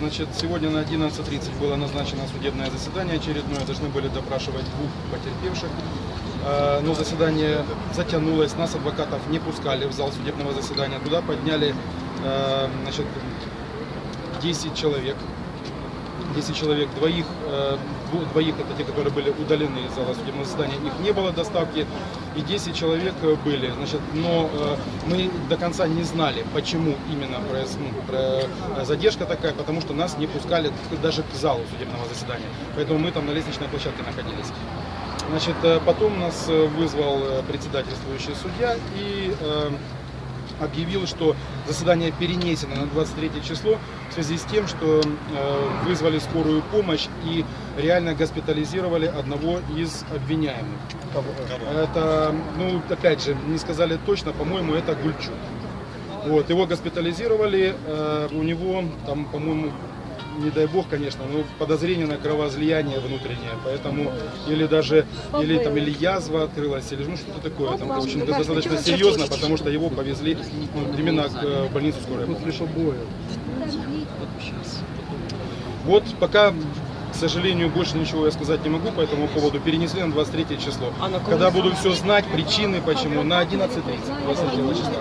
Значит, сегодня на 11.30 было назначено судебное заседание очередное. Должны были допрашивать двух потерпевших. Э, Но заседание затянулось, нас, адвокатов, не пускали в зал судебного заседания. Туда подняли э, значит, 10 человек. 10 человек, двоих, э, двоих это те, которые были удалены из зала судебного заседания, их не было доставки, и 10 человек э, были. Значит, но э, мы до конца не знали, почему именно ну, задержка такая, потому что нас не пускали даже к залу судебного заседания. Поэтому мы там на лестничной площадке находились. Значит, потом нас вызвал председательствующий судья и объявил, что заседание перенесено на 23 число в связи с тем, что э, вызвали скорую помощь и реально госпитализировали одного из обвиняемых. Это, ну, опять же, не сказали точно, по-моему, это Гульчук. Вот, его госпитализировали, э, у него там, по-моему, не дай бог, конечно, но подозрение на кровоизлияние внутреннее, поэтому или даже или там или язва открылась, или ну что-то такое, там очень достаточно серьезно, потому что его повезли ну, именно э, в больницу скорой. Вот пока, к сожалению, больше ничего я сказать не могу по этому поводу. Перенесли на 23 число. А? Когда буду все знать, причины почему, на 11.30, 23 числа.